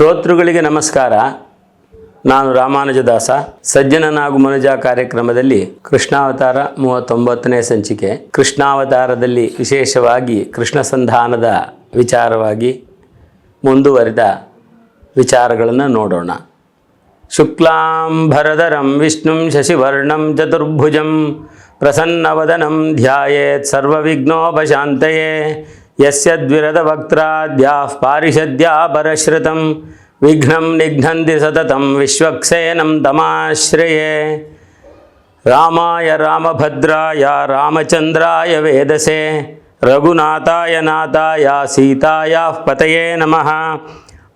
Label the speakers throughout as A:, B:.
A: ಶ್ರೋತೃಗಳಿಗೆ ನಮಸ್ಕಾರ. ನಾನು ರಾಮಾನುಜದಾಸ. ಸಜ್ಜನನಾಗು ಮನುಜ ಕಾರ್ಯಕ್ರಮದಲ್ಲಿ ಕೃಷ್ಣಾವತಾರ ಮೂವತ್ತೊಂಬತ್ತನೇ ಸಂಚಿಕೆ. ಕೃಷ್ಣಾವತಾರದಲ್ಲಿ ವಿಶೇಷವಾಗಿ ಕೃಷ್ಣ ಸಂಧಾನದ ವಿಚಾರವಾಗಿ ಮುಂದುವರಿದ ವಿಚಾರಗಳನ್ನು ನೋಡೋಣ. ಶುಕ್ಲಾಂಬರಧರಂ ವಿಷ್ಣುಂ ಶಶಿವರ್ಣಂ ಚತುರ್ಭುಜಂ ಪ್ರಸನ್ನವದನಂ ಧ್ಯಾಯೇತ್ ಸರ್ವವಿಘ್ನೋಪಶಾಂತಯೇ. యస్యద్విరదవక్త్రాద్యాః పారిషద్యాపరశ్రుతం విఘ్నం నిఘ్నంది సతతం విశ్వక్సేనం తమాశ్రయే. రామాయ రామభద్రాయ రామచంద్రాయ వేదసే. రఘునాథాయ నాథాయ సీతాయ పతయే నమ.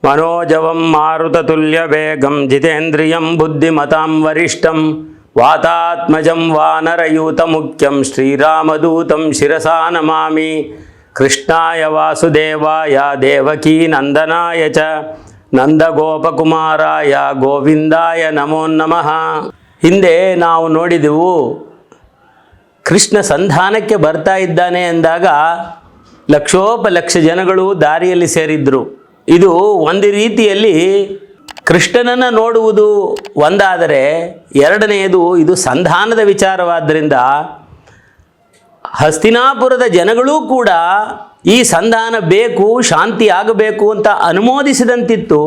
A: మనోజవం మారుతతుల్యవేగం జితేంద్రియం బుద్ధిమతాం వరిష్టం. వాతాత్మజం వానరయూతముఖ్యం శ్రీరామదూతం శిరసా నమామి. ಕೃಷ್ಣಾಯ ವಾಸುದೇವಾಯ, ದೇವಕೀ ನಂದನಾಯ ಚ, ನಂದಗೋಪಕುಮಾರಾಯ ಗೋವಿಂದಾಯ ನಮೋ ನಮಃ. ಹಿಂದೆ ನಾವು ನೋಡಿದೆವು, ಕೃಷ್ಣ ಸಂಧಾನಕ್ಕೆ ಬರ್ತಾ ಇದ್ದಾನೆ ಎಂದಾಗ ಲಕ್ಷೋಪಲಕ್ಷ ಜನಗಳು ದಾರಿಯಲ್ಲಿ ಸೇರಿದ್ದರು ಇದು ಒಂದು ರೀತಿಯಲ್ಲಿ ಕೃಷ್ಣನನ್ನು ನೋಡುವುದು ಒಂದಾದರೆ, ಎರಡನೆಯದು ಇದು ಸಂಧಾನದ ವಿಚಾರವಾದ್ದರಿಂದ ಹಸ್ತಿನಾಪುರದ ಜನಗಳೂ ಕೂಡ ಈ ಸಂಧಾನ ಬೇಕು, ಶಾಂತಿ ಆಗಬೇಕು ಅಂತ ಅನುಮೋದಿಸಿದಂತಿತ್ತು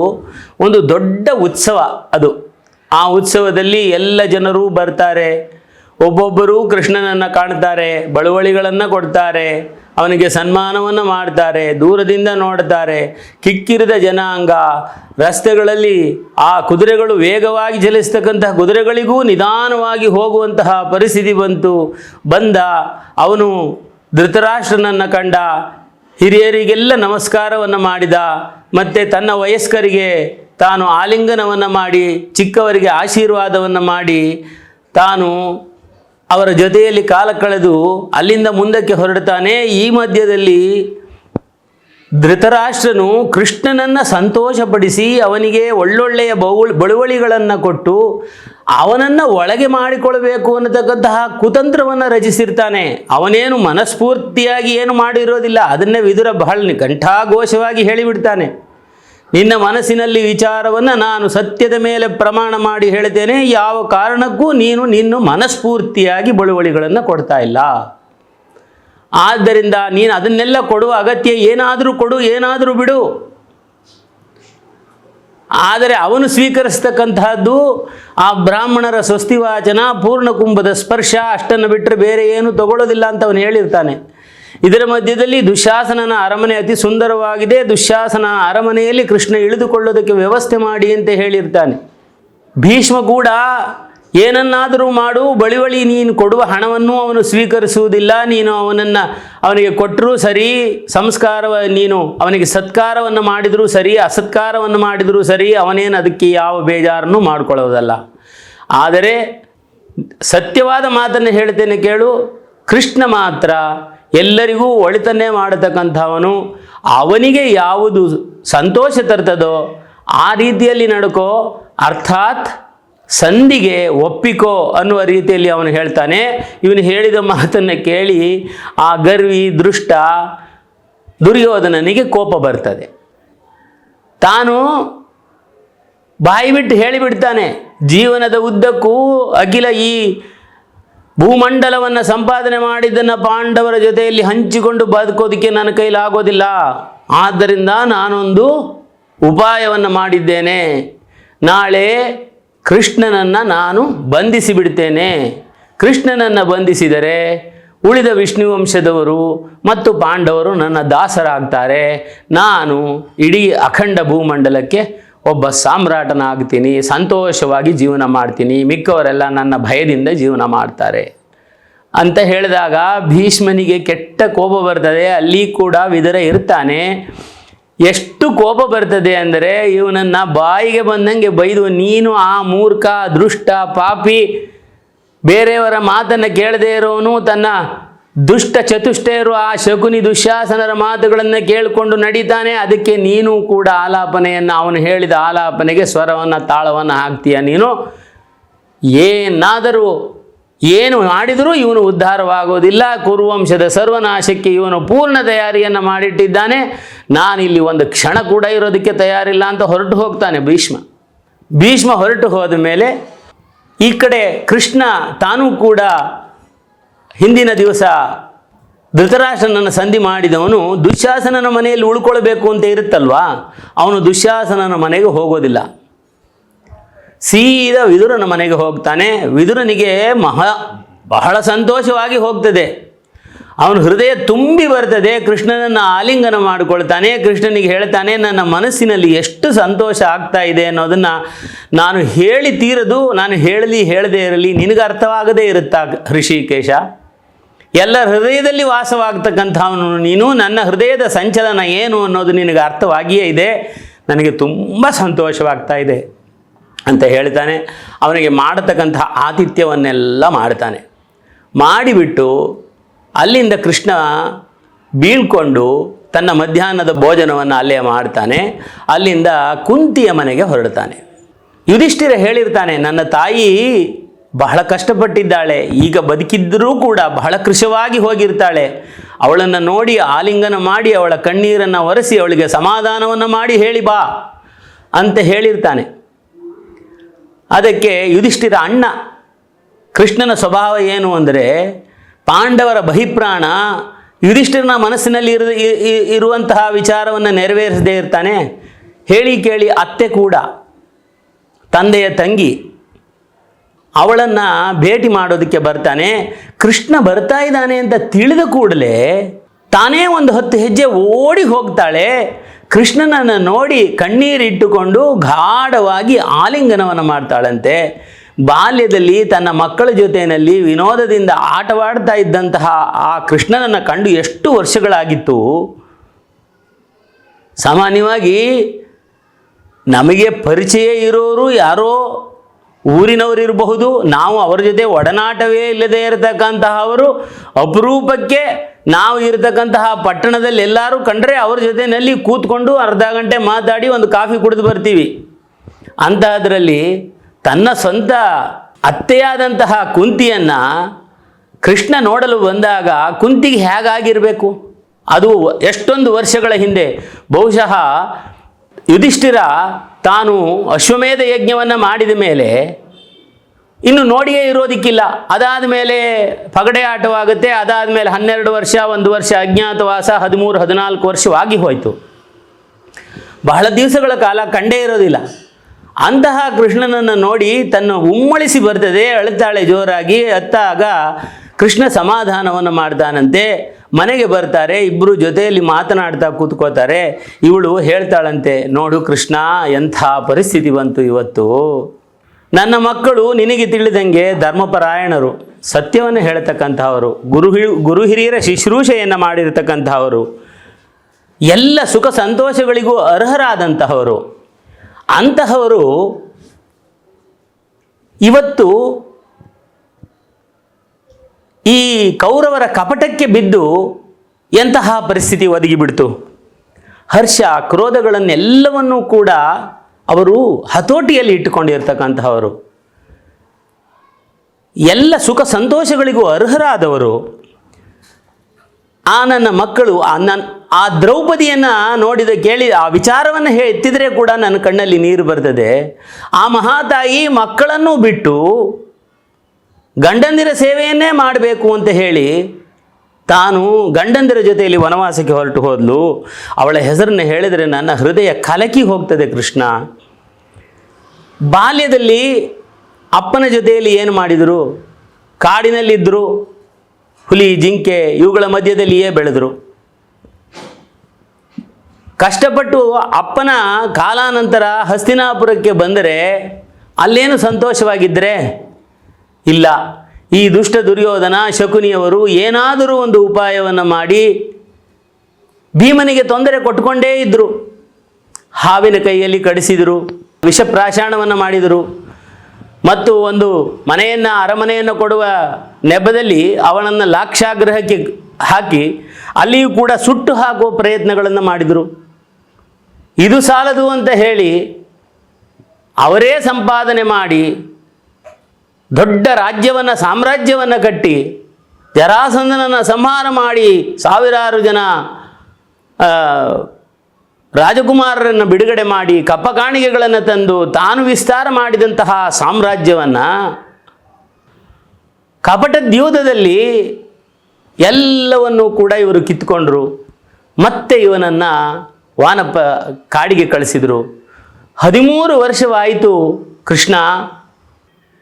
A: ಒಂದು ದೊಡ್ಡ ಉತ್ಸವ ಅದು. ಆ ಉತ್ಸವದಲ್ಲಿ ಎಲ್ಲ ಜನರು ಬರ್ತಾರೆ. ಒಬ್ಬೊಬ್ಬರು ಕೃಷ್ಣನನ್ನು ಕಾಣ್ತಾರೆ, ಬಳುವಳಿಗಳನ್ನು ಕೊಡ್ತಾರೆ. ಅವನಿಗೆ ಸನ್ಮಾನವನ್ನು ಮಾಡ್ತಾರೆ ದೂರದಿಂದ ನೋಡ್ತಾರೆ ಕಿಕ್ಕಿರಿದ ಜನಾಂಗ, ರಸ್ತೆಗಳಲ್ಲಿ ಆ ಕುದುರೆಗಳು ವೇಗವಾಗಿ ಚಲಿಸ್ತಕ್ಕಂತಹ ಕುದುರೆಗಳಿಗೂ ನಿಧಾನವಾಗಿ ಹೋಗುವಂತಹ ಪರಿಸ್ಥಿತಿ ಬಂತು. ಬಂದ ಅವನು ಧೃತರಾಷ್ಟ್ರನನ್ನು ಕಂಡ, ಹಿರಿಯರಿಗೆಲ್ಲ ನಮಸ್ಕಾರವನ್ನು ಮಾಡಿದ, ಮತ್ತು ತನ್ನ ವಯಸ್ಕರಿಗೆ ತಾನು ಆಲಿಂಗನವನ್ನು ಮಾಡಿ, ಚಿಕ್ಕವರಿಗೆ ಆಶೀರ್ವಾದವನ್ನು ಮಾಡಿ, ತಾನು ಅವರ ಜೊತೆಯಲ್ಲಿ ಕಾಲ ಕಳೆದು ಅಲ್ಲಿಂದ ಮುಂದಕ್ಕೆ ಹೊರಡ್ತಾನೆ. ಈ ಮಧ್ಯದಲ್ಲಿ ಧೃತರಾಷ್ಟ್ರನು ಕೃಷ್ಣನನ್ನು ಸಂತೋಷಪಡಿಸಿ ಅವನಿಗೆ ಒಳ್ಳೊಳ್ಳೆಯ ಬೌಳ್ ಬಳುವಳಿಗಳನ್ನು ಕೊಟ್ಟು ಅವನನ್ನು ಒಳಗೆ ಮಾಡಿಕೊಳ್ಳಬೇಕು ಅನ್ನತಕ್ಕಂತಹ ಕುತಂತ್ರವನ್ನು ರಚಿಸಿರ್ತಾನೆ. ಅವನೇನು ಮನಸ್ಫೂರ್ತಿಯಾಗಿ ಏನು ಮಾಡಿರೋದಿಲ್ಲ. ಅದನ್ನೇ ವಿದುರ ಬಹಳ ಕಂಠಾಘೋಷವಾಗಿ ಹೇಳಿಬಿಡ್ತಾನೆ. ನಿನ್ನ ಮನಸ್ಸಿನಲ್ಲಿ ವಿಚಾರವನ್ನು ನಾನು ಸತ್ಯದ ಮೇಲೆ ಪ್ರಮಾಣ ಮಾಡಿ ಹೇಳ್ತೇನೆ ಯಾವ ಕಾರಣಕ್ಕೂ ನೀನು ನಿನ್ನ ಮನಸ್ಫೂರ್ತಿಯಾಗಿ ಬಳುವಳಿಗಳನ್ನು ಕೊಡ್ತಾ ಇಲ್ಲ. ಆದ್ದರಿಂದ ನೀನು ಅದನ್ನೆಲ್ಲ ಕೊಡುವ ಅಗತ್ಯ ಏನಾದರೂ ಕೊಡು, ಏನಾದರೂ ಬಿಡು. ಆದರೆ ಅವನು ಸ್ವೀಕರಿಸ್ತಕ್ಕಂತಹದ್ದು ಆ ಬ್ರಾಹ್ಮಣರ ಸ್ವಸ್ತಿವಾಚನ ಪೂರ್ಣ ಕುಂಭದ ಸ್ಪರ್ಶ, ಅಷ್ಟನ್ನು ಬಿಟ್ಟರೆ ಬೇರೆ ಏನು ತಗೊಳ್ಳೋದಿಲ್ಲ ಅಂತ ಅವನು ಹೇಳಿರ್ತಾನೆ. ಇದರ ಮಧ್ಯದಲ್ಲಿ ದುಶ್ಯಾಸನನ ಅರಮನೆ ಅತಿ ಸುಂದರವಾಗಿದೆ. ದುಶ್ಯಾಸನ ಅರಮನೆಯಲ್ಲಿ ಕೃಷ್ಣ ಇಳಿದುಕೊಳ್ಳೋದಕ್ಕೆ ವ್ಯವಸ್ಥೆ ಮಾಡಿ ಅಂತ ಹೇಳಿರ್ತಾನೆ. ಭೀಷ್ಮ ಕೂಡ ಏನನ್ನಾದರೂ ಮಾಡು ಬಳಿವಳಿ ನೀನು ಕೊಡುವ ಹಣವನ್ನು ಅವನು ಸ್ವೀಕರಿಸುವುದಿಲ್ಲ. ನೀನು ಅವನನ್ನು ಅವನಿಗೆ ಕೊಟ್ಟರೂ ಸರಿ, ಸಂಸ್ಕಾರವ, ನೀನು ಅವನಿಗೆ ಸತ್ಕಾರವನ್ನು ಮಾಡಿದರೂ ಸರಿ, ಅಸತ್ಕಾರವನ್ನು ಮಾಡಿದರೂ ಸರಿ, ಅವನೇನು ಅದಕ್ಕೆ ಯಾವ ಬೇಜಾರನ್ನು ಮಾಡಿಕೊಳ್ಳೋದಲ್ಲ. ಆದರೆ ಸತ್ಯವಾದ ಮಾತನ್ನು ಹೇಳ್ತೇನೆ ಕೇಳು. ಕೃಷ್ಣ ಮಾತ್ರ ಎಲ್ಲರಿಗೂ ಒಳಿತನ್ನೇ ಮಾಡತಕ್ಕಂಥವನು. ಅವನಿಗೆ ಯಾವುದು ಸಂತೋಷ ತರ್ತದೋ ಆ ರೀತಿಯಲ್ಲಿ ನಡ್ಕೋ. ಅರ್ಥಾತ್ ಸಂಧಿಗೆ ಒಪ್ಪಿಕೋ ಅನ್ನುವ ರೀತಿಯಲ್ಲಿ ಅವನು ಹೇಳ್ತಾನೆ. ಇವನು ಹೇಳಿದ ಮಾತನ್ನು ಕೇಳಿ ಆ ಗರ್ವಿ, ದೃಷ್ಟ, ದುರ್ಯೋಧನನಿಗೆ ಕೋಪ ಬರ್ತದೆ. ತಾನು ಬಾಯಿ ಬಿಟ್ಟು ಹೇಳಿಬಿಡ್ತಾನೆ, ಜೀವನದ ಉದ್ದಕ್ಕೂ ಅಖಿಲ ಈ ಭೂಮಂಡಲವನ್ನು ಸಂಪಾದನೆ ಮಾಡಿದ್ದನ್ನು ಪಾಂಡವರ ಜೊತೆಯಲ್ಲಿ ಹಂಚಿಕೊಂಡು ಬದುಕೋದಕ್ಕೆ ನನ್ನ ಕೈಲಿ ಆಗೋದಿಲ್ಲ. ಆದ್ದರಿಂದ ನಾನೊಂದು ಉಪಾಯವನ್ನು ಮಾಡಿದ್ದೇನೆ. ನಾಳೆ ಕೃಷ್ಣನನ್ನು ನಾನು ಬಂಧಿಸಿ ಬಿಡ್ತೇನೆ ಕೃಷ್ಣನನ್ನು ಬಂಧಿಸಿದರೆ ಉಳಿದ ವಿಷ್ಣುವಂಶದವರು ಮತ್ತು ಪಾಂಡವರು ನನ್ನ ದಾಸರಾಗ್ತಾರೆ. ನಾನು ಇಡೀ ಅಖಂಡ ಭೂಮಂಡಲಕ್ಕೆ ಒಬ್ಬ ಸಾಮ್ರಾಟನಾಗ್ತೀನಿ, ಸಂತೋಷವಾಗಿ ಜೀವನ ಮಾಡ್ತೀನಿ, ಮಿಕ್ಕವರೆಲ್ಲ ನನ್ನ ಭಯದಿಂದ ಜೀವನ ಮಾಡ್ತಾರೆ. ಅಂತ ಹೇಳಿದಾಗ ಭೀಷ್ಮನಿಗೆ ಕೆಟ್ಟ ಕೋಪ ಬರ್ತದೆ, ಅಲ್ಲಿ ಕೂಡ ವಿದರ ಇರ್ತಾನೆ. ಎಷ್ಟು ಕೋಪ ಬರ್ತದೆ ಅಂದರೆ, ಇವನನ್ನು ಬಾಯಿಗೆ ಬಂದಂಗೆ ಬೈದು, ನೀನು ಆ ಮೂರ್ಖ, ದೃಷ್ಟ, ಪಾಪಿ, ಬೇರೆಯವರ ಮಾತನ್ನು ಕೇಳದೇ ಇರೋನು, ತನ್ನ ದುಷ್ಟ ಚತುಷ್ಟಯರು ಆ ಶಕುನಿ ದುಶ್ಯಾಸನರ ಮಾತುಗಳನ್ನು ಕೇಳಿಕೊಂಡು ನಡೀತಾನೆ. ಅದಕ್ಕೆ ನೀನು ಕೂಡ ಆಲಾಪನೆಯನ್ನು ಅವನು ಹೇಳಿದ ಆಲಾಪನೆಗೆ ಸ್ವರವನ್ನು, ತಾಳವನ್ನು ಹಾಕ್ತೀಯ ನೀನು. ಏನಾದರೂ, ಏನು ಮಾಡಿದರೂ ಇವನು ಉದ್ಧಾರವಾಗೋದಿಲ್ಲ. ಕುರುವಂಶದ ಸರ್ವನಾಶಕ್ಕೆ ಇವನು ಪೂರ್ಣ ತಯಾರಿಯನ್ನು ಮಾಡಿಟ್ಟಿದ್ದಾನೆ. ನಾನಿಲ್ಲಿ ಒಂದು ಕ್ಷಣ ಕೂಡ ಇರೋದಕ್ಕೆ ತಯಾರಿಲ್ಲ ಅಂತ ಹೊರಟು ಹೋಗ್ತಾನೆ ಭೀಷ್ಮ. ಭೀಷ್ಮ ಹೊರಟು ಹೋದ ಮೇಲೆ ಈ ಕಡೆ ಕೃಷ್ಣ ತಾನೂ ಕೂಡ ಹಿಂದಿನ ದಿವಸ ಧೃತರಾಷ್ಟ್ರನನ್ನು ಸಂಧಿ ಮಾಡಿದವನು ದುಶ್ಯಾಸನನ ಮನೆಯಲ್ಲಿ ಉಳ್ಕೊಳ್ಬೇಕು ಅಂತ ಇರುತ್ತಲ್ವಾ? ಅವನು ದುಶ್ಯಾಸನನ ಮನೆಗೆ ಹೋಗೋದಿಲ್ಲ. ಸೀದಾ ವಿದುರನ ಮನೆಗೆ ಹೋಗ್ತಾನೆ. ವಿದುರನಿಗೆ ಮಹಾ, ಬಹಳ ಸಂತೋಷವಾಗಿ ಹೋಗ್ತದೆ. ಅವನ ಹೃದಯ ತುಂಬಿ ಬರ್ತದೆ. ಕೃಷ್ಣನನ್ನು ಆಲಿಂಗನ ಮಾಡಿಕೊಳ್ತಾನೆ. ಕೃಷ್ಣನಿಗೆ ಹೇಳ್ತಾನೆ, ನನ್ನ ಮನಸ್ಸಿನಲ್ಲಿ ಎಷ್ಟು ಸಂತೋಷ ಆಗ್ತಾ ಇದೆ ಅನ್ನೋದನ್ನು ನಾನು ಹೇಳಿ ತೀರದು, ನಾನು ಹೇಳಲಿ ಹೇಳದೇ ಇರಲಿ ನಿನಗೆ ಅರ್ಥವಾಗದೇ ಇರುತ್ತಾ ಹೃಷಿಕೇಶ ಎಲ್ಲ ಹೃದಯದಲ್ಲಿ ವಾಸವಾಗ್ತಕ್ಕಂಥವನು ನೀನು, ನನ್ನ ಹೃದಯದ ಸಂಚಲನ ಏನು ಅನ್ನೋದು ನಿನಗೆ ಅರ್ಥವಾಗಿಯೇ ಇದೆ. ನನಗೆ ತುಂಬ ಸಂತೋಷವಾಗ್ತಾ ಇದೆ ಅಂತ ಹೇಳ್ತಾನೆ. ಅವನಿಗೆ ಮಾಡತಕ್ಕಂಥ ಆತಿಥ್ಯವನ್ನೆಲ್ಲ ಮಾಡ್ತಾನೆ. ಮಾಡಿಬಿಟ್ಟು ಅಲ್ಲಿಂದ ಕೃಷ್ಣ ಬೀಳ್ಕೊಂಡು ತನ್ನ ಮಧ್ಯಾಹ್ನದ ಭೋಜನವನ್ನು ಅಲ್ಲೇ ಮಾಡ್ತಾನೆ. ಅಲ್ಲಿಂದ ಕುಂತಿಯ ಮನೆಗೆ ಹೊರಡ್ತಾನೆ. ಯುಧಿಷ್ಠಿರ ಹೇಳಿರ್ತಾನೆ, ನನ್ನ ತಾಯಿ ಬಹಳ ಕಷ್ಟಪಟ್ಟಿದ್ದಾಳೆ. ಈಗ ಬದುಕಿದ್ದರೂ ಕೂಡ ಬಹಳ ಕೃಶವಾಗಿ ಹೋಗಿರ್ತಾಳೆ. ಅವಳನ್ನು ನೋಡಿ ಆಲಿಂಗನ ಮಾಡಿ, ಅವಳ ಕಣ್ಣೀರನ್ನು ಒರೆಸಿ ಅವಳಿಗೆ ಸಮಾಧಾನವನ್ನು ಮಾಡಿ ಹೇಳಿ ಬಾ ಅಂತ ಹೇಳಿರ್ತಾನೆ. ಅದಕ್ಕೆ ಯುಧಿಷ್ಠಿರ, ಅಣ್ಣ, ಕೃಷ್ಣನ ಸ್ವಭಾವ ಏನು ಅಂದರೆ ಪಾಂಡವರ ಬಹಿಪ್ರಾಣ ಯುಧಿಷ್ಠಿರನ ಮನಸ್ಸಿನಲ್ಲಿ ಇರು ಇರುವಂತಹ ವಿಚಾರವನ್ನು ನೆರವೇರಿಸದೇ ಇರ್ತಾನೆ. ಹೇಳಿ ಕೇಳಿ ಅತ್ತೆ ಕೂಡ, ತಂದೆಯ ತಂಗಿ ಅವಳನ್ನು ಭೇಟಿ ಮಾಡೋದಕ್ಕೆ ಬರ್ತಾನೆ. ಕೃಷ್ಣ ಬರ್ತಾ ಇದ್ದಾನೆ ಅಂತ ತಿಳಿದ ಕೂಡಲೇ ತಾನೇ ಒಂದು ಹತ್ತು ಹೆಜ್ಜೆ ಓಡಿ ಹೋಗ್ತಾಳೆ. ಕೃಷ್ಣನನ್ನು ನೋಡಿ ಕಣ್ಣೀರಿಟ್ಟುಕೊಂಡು ಗಾಢವಾಗಿ ಆಲಿಂಗನವನ್ನು ಮಾಡ್ತಾಳಂತೆ. ಬಾಲ್ಯದಲ್ಲಿ ತನ್ನ ಮಕ್ಕಳ ಜೊತೆಯಲ್ಲಿ ವಿನೋದದಿಂದ ಆಟವಾಡ್ತಾ ಇದ್ದಂತಹ ಆ ಕೃಷ್ಣನನ್ನು ಕಂಡು ಎಷ್ಟು ವರ್ಷಗಳಾಗಿತ್ತು. ಸಾಮಾನ್ಯವಾಗಿ ನಮಗೆ ಪರಿಚಯ ಇರೋರು ಯಾರೋ ಊರಿನವರು ಇರಬಹುದು, ನಾವು ಅವರ ಜೊತೆ ಒಡನಾಟವೇ ಇಲ್ಲದೆ ಇರತಕ್ಕಂತಹವರು ಅಪರೂಪಕ್ಕೆ ನಾವು ಇರತಕ್ಕಂತಹ ಪಟ್ಟಣದಲ್ಲಿ ಎಲ್ಲರೂ ಕಂಡ್ರೆ ಅವ್ರ ಜೊತೆಯಲ್ಲಿ ಕೂತ್ಕೊಂಡು ಅರ್ಧ ಗಂಟೆ ಮಾತಾಡಿ ಒಂದು ಕಾಫಿ ಕುಡಿದು ಬರ್ತೀವಿ. ಅಂತಹದ್ರಲ್ಲಿ ತನ್ನ ಸ್ವಂತ ಅತ್ತೆಯಾದಂತಹ ಕುಂತಿಯನ್ನು ಕೃಷ್ಣ ನೋಡಲು ಬಂದಾಗ ಕುಂತಿಗೆ ಹೇಗಾಗಿರಬೇಕು? ಅದು ಎಷ್ಟೊಂದು ವರ್ಷಗಳ ಹಿಂದೆ ಬಹುಶಃ ಯುಧಿಷ್ಠಿರ ತಾನು ಅಶ್ವಮೇಧ ಯಜ್ಞವನ್ನು ಮಾಡಿದ ಮೇಲೆ ಇನ್ನು ನೋಡಿಯೇ ಇರೋದಿಕ್ಕಿಲ್ಲ. ಅದಾದ ಮೇಲೆ ಪಗಡೆ ಆಟವಾಗುತ್ತೆ, ಅದಾದ ಮೇಲೆ ಹನ್ನೆರಡು ವರ್ಷ, ಒಂದು ವರ್ಷ ಅಜ್ಞಾತವಾಸ, ಹದಿಮೂರು, ಹದಿನಾಲ್ಕು ವರ್ಷವಾಗಿ ಹೋಯಿತು. ಬಹಳ ದಿವಸಗಳ ಕಾಲ ಕಂಡೇ ಇರೋದಿಲ್ಲ. ಅಂತಹ ಕೃಷ್ಣನನ್ನು ನೋಡಿ ತನ್ನ ಉಮ್ಮಳಿಸಿ ಬರ್ತದೆ ಅಳುತ್ತಾಳೆ ಜೋರಾಗಿ, ಅತ್ತಾಗ ಕೃಷ್ಣ ಸಮಾಧಾನವನ್ನು ಮಾಡ್ತಾನಂತೆ ಮನೆಗೆ ಬರ್ತಾರೆ ಇಬ್ಬರು ಜೊತೆಯಲ್ಲಿ ಮಾತನಾಡ್ತಾ ಕೂತ್ಕೋತಾರೆ ಇವಳು ಹೇಳ್ತಾಳಂತೆ, ನೋಡು ಕೃಷ್ಣ, ಎಂಥ ಪರಿಸ್ಥಿತಿ ಬಂತು ಇವತ್ತು. ನನ್ನ ಮಕ್ಕಳು ನಿನಗೆ ತಿಳಿದಂಗೆ ಧರ್ಮಪರಾಯಣರು, ಸತ್ಯವನ್ನು ಹೇಳ್ತಕ್ಕಂಥವರು, ಗುರು ಗುರು ಹಿರಿಯರ ಶುಶ್ರೂಷೆಯನ್ನು ಮಾಡಿರತಕ್ಕಂಥವರು, ಎಲ್ಲ ಸುಖ ಸಂತೋಷಗಳಿಗೂ ಅರ್ಹರಾದಂತಹವರು. ಅಂತಹವರು ಇವತ್ತು ಈ ಕೌರವರ ಕಪಟಕ್ಕೆ ಬಿದ್ದು ಎಂತಹ ಪರಿಸ್ಥಿತಿ ಒದಗಿಬಿಡ್ತು? ಹರ್ಷ, ಕ್ರೋಧಗಳನ್ನೆಲ್ಲವನ್ನೂ ಕೂಡ ಅವರು ಹತೋಟಿಯಲ್ಲಿ ಇಟ್ಟುಕೊಂಡಿರ್ತಕ್ಕಂತಹವರು. ಎಲ್ಲ ಸುಖ ಸಂತೋಷಗಳಿಗೂ ಅರ್ಹರಾದವರು. ಆ ನನ್ನ ಮಕ್ಕಳು, ಆ ನನ್ನ ಆ ದ್ರೌಪದಿಯನ್ನು ನೋಡಿದ ಕೇಳಿ ಆ ವಿಚಾರವನ್ನು ಹೇ ಎತ್ತಿದರೆ ಕೂಡ ನನ್ನ ಕಣ್ಣಲ್ಲಿ ನೀರು ಬರ್ತದೆ. ಆ ಮಹಾತಾಯಿ ಮಕ್ಕಳನ್ನು ಬಿಟ್ಟು ಗಂಡಂದಿರ ಸೇವೆಯನ್ನೇ ಮಾಡಬೇಕು ಅಂತ ಹೇಳಿ ತಾನು ಗಂಡಂದಿರ ಜೊತೆಯಲ್ಲಿ ವನವಾಸಕ್ಕೆ ಹೊರಟು ಹೋದಲು. ಅವಳ ಹೆಸರನ್ನು ಹೇಳಿದರೆ ನನ್ನ ಹೃದಯ ಕಲಕಿ ಹೋಗ್ತದೆ ಕೃಷ್ಣ. ಬಾಲ್ಯದಲ್ಲಿ ಅಪ್ಪನ ಜೊತೆಯಲ್ಲಿ ಏನು ಮಾಡಿದರು? ಕಾಡಿನಲ್ಲಿದ್ದರು ಹುಲಿ, ಜಿಂಕೆ, ಇವುಗಳ ಮಧ್ಯದಲ್ಲಿಯೇ ಬೆಳೆದರು. ಕಷ್ಟಪಟ್ಟು ಅಪ್ಪನ ಕಾಲಾನಂತರ ಹಸ್ತಿನಾಪುರಕ್ಕೆ ಬಂದರೆ ಅಲ್ಲೇನು ಸಂತೋಷವಾಗಿದ್ದರೆ ಇಲ್ಲ. ಈ ದುಷ್ಟ ದುರ್ಯೋಧನ ಶಕುನಿಯವರು ಏನಾದರೂ ಒಂದು ಉಪಾಯವನ್ನು ಮಾಡಿ ಭೀಮನಿಗೆ ತೊಂದರೆ ಕೊಟ್ಟುಕೊಂಡೇ ಇದ್ದರು ಹಾವಿನ ಕೈಯಲ್ಲಿ ಕಡಿಸಿದರು ವಿಷಪ್ರಾಶಾಣವನ್ನು ಮಾಡಿದರು. ಮತ್ತು ಒಂದು ಮನೆಯನ್ನು, ಅರಮನೆಯನ್ನು ಕೊಡುವ ನೆಪದಲ್ಲಿ ಅವಳನ್ನು ಲಾಕ್ಷಾಗ್ರಹಕ್ಕೆ ಹಾಕಿ ಅಲ್ಲಿಯೂ ಕೂಡ ಸುಟ್ಟು ಹಾಕುವ ಪ್ರಯತ್ನಗಳನ್ನು ಮಾಡಿದರು. ಇದು ಸಾಲದು ಅಂತ ಹೇಳಿ ಅವರೇ ಸಂಪಾದನೆ ಮಾಡಿ ದೊಡ್ಡ ರಾಜ್ಯವನ್ನು, ಸಾಮ್ರಾಜ್ಯವನ್ನು ಕಟ್ಟಿ ಜರಾಸಂದನನ್ನು ಸಂಹಾರ ಮಾಡಿ ಸಾವಿರಾರು ಜನ ರಾಜಕುಮಾರರನ್ನು ಬಿಡುಗಡೆ ಮಾಡಿ ಕಪ್ಪ ಕಾಣಿಕೆಗಳನ್ನು ತಂದು ತಾನು ವಿಸ್ತಾರ ಮಾಡಿದಂತಹ ಸಾಮ್ರಾಜ್ಯವನ್ನು ಕಪಟ ದ್ಯೂತದಲ್ಲಿ ಎಲ್ಲವನ್ನೂ ಕೂಡ ಇವರು ಕಿತ್ಕೊಂಡ್ರು. ಮತ್ತೆ ಇವನನ್ನು ವಾನಪ್ಪ ಕಾಡಿಗೆ ಕಳಿಸಿದರು. ಹದಿಮೂರು ವರ್ಷವಾಯಿತು ಕೃಷ್ಣ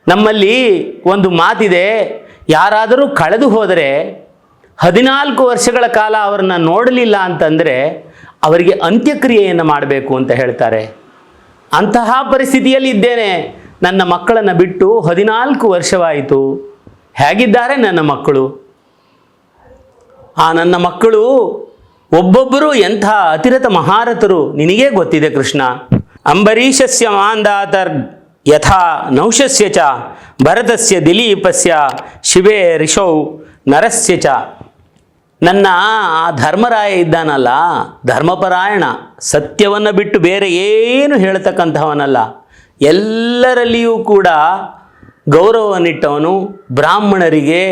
A: ನಮ್ಮಲ್ಲಿ ಒಂದು ಮಾತಿದೆ, ಯಾರಾದರೂ ಕಳೆದು ಹೋದರೆ ಹದಿನಾಲ್ಕು ವರ್ಷಗಳ ಕಾಲ ಅವರನ್ನು ನೋಡಲಿಲ್ಲ ಅಂತಂದರೆ ಅವರಿಗೆ ಅಂತ್ಯಕ್ರಿಯೆಯನ್ನು ಮಾಡಬೇಕು ಅಂತ ಹೇಳ್ತಾರೆ. ಅಂತಹ ಪರಿಸ್ಥಿತಿಯಲ್ಲಿ ಇದ್ದೇನೆ ನನ್ನ ಮಕ್ಕಳನ್ನು ಬಿಟ್ಟು ಹದಿನಾಲ್ಕು ವರ್ಷವಾಯಿತು. ಹೇಗಿದ್ದಾರೆ ನನ್ನ ಮಕ್ಕಳು? ಆ ನನ್ನ ಮಕ್ಕಳು ಒಬ್ಬೊಬ್ಬರು ಎಂಥ ಅತಿರಥ ಮಹಾರಥರು ನಿನಗೇ ಗೊತ್ತಿದೆ ಕೃಷ್ಣ. ಅಂಬರೀಷಸ್ಯ ಮಾಂದಾತರ್ ಯಥಾ ನೌಶಸ್ಯ ಚ, ಭರತಸ್ಯ ದಿಲೀಪಸ್ಯ, ಶಿವೇ ರಿಷೌ ನರಸ್ಯ ಚ. ನನ್ನ ಆ ಧರ್ಮರಾಯ ಇದ್ದಾನಲ್ಲ, ಧರ್ಮಪರಾಯಣ, ಸತ್ಯವನ್ನು ಬಿಟ್ಟು ಬೇರೆ ಏನು ಹೇಳ್ತಕ್ಕಂಥವನಲ್ಲ. ಎಲ್ಲರಲ್ಲಿಯೂ ಕೂಡ ಗೌರವವನ್ನಿಟ್ಟವನು ಬ್ರಾಹ್ಮಣರಿಗೆ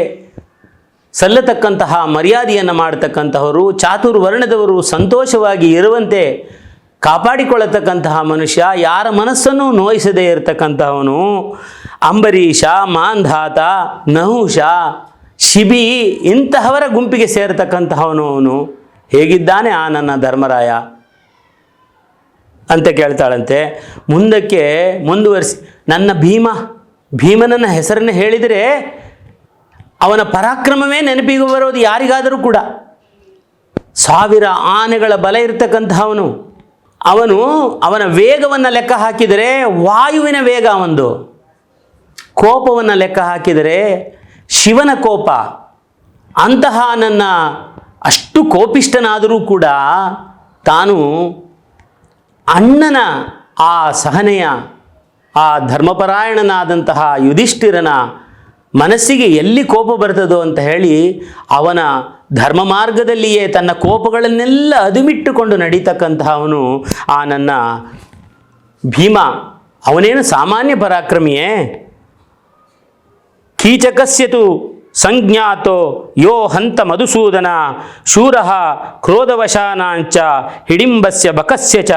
A: ಸಲ್ಲತಕ್ಕಂತಹ ಮರ್ಯಾದೆಯನ್ನು ಮಾಡತಕ್ಕಂತಹವರು ಚಾತುರ್ವರ್ಣದವರು ಸಂತೋಷವಾಗಿ ಇರುವಂತೆ ಕಾಪಾಡಿಕೊಳ್ಳತಕ್ಕಂತಹ ಮನುಷ್ಯ, ಯಾರ ಮನಸ್ಸನ್ನು ನೋಯಿಸದೇ ಇರತಕ್ಕಂತಹವನು ಅಂಬರೀಷ, ಮಾಂಧಾತ, ನಹುಷ, ಶಿಬಿ ಇಂತಹವರ ಗುಂಪಿಗೆ ಸೇರತಕ್ಕಂತಹವನು ಅವನು. ಹೇಗಿದ್ದಾನೆ ಆ ನನ್ನ ಧರ್ಮರಾಯ? ಅಂತ ಕೇಳ್ತಾಳಂತೆ. ಮುಂದಕ್ಕೆ ಮುಂದುವರಿಸಿ, ನನ್ನ ಭೀಮ, ಭೀಮನನ್ನ ಹೆಸರನ್ನು ಹೇಳಿದರೆ ಅವನ ಪರಾಕ್ರಮವೇ ನೆನಪಿಗೆ ಬರೋದು ಯಾರಿಗಾದರೂ ಕೂಡ. ಸಾವಿರ ಆನೆಗಳ ಬಲ ಇರತಕ್ಕಂತಹವನು. ಅವನು ಅವನ ವೇಗವನ್ನು ಲೆಕ್ಕ ಹಾಕಿದರೆ ವಾಯುವಿನ ವೇಗ ಒಂದು. ಕೋಪವನ್ನು ಲೆಕ್ಕ ಹಾಕಿದರೆ ಶಿವನ ಕೋಪ. ಅಂತಹ ನನ್ನ ಅಷ್ಟು ಕೋಪಿಷ್ಟನಾದರೂ ಕೂಡ ತಾನು ಅಣ್ಣನ ಆ ಸಹನೆಯ, ಆ ಧರ್ಮಪರಾಯಣನಾದಂತಹ ಯುಧಿಷ್ಠಿರನ ಮನಸ್ಸಿಗೆ ಎಲ್ಲಿ ಕೋಪ ಬರ್ತದೋ ಅಂತ ಹೇಳಿ ಅವನ ಧರ್ಮ ಮಾರ್ಗದಲ್ಲಿಯೇ ತನ್ನ ಕೋಪಗಳನ್ನೆಲ್ಲ ಅದುಮಿಟ್ಟುಕೊಂಡು ನಡೀತಕ್ಕಂತಹ ಅವನು ಆ ನನ್ನ ಭೀಮ. ಅವನೇನು ಸಾಮಾನ್ಯ ಪರಾಕ್ರಮಿಯೇ? ಕೀಚಕಸ್ಯತು ಸಂಜ್ಞಾತೋ ಯೋ ಹಂತ ಮಧುಸೂದನ ಶೂರ ಕ್ರೋಧವಶಾನಾಂಚ ಹಿಡಿಂಬಸ್ಯ ಬಕಸ್ಯ ಚ.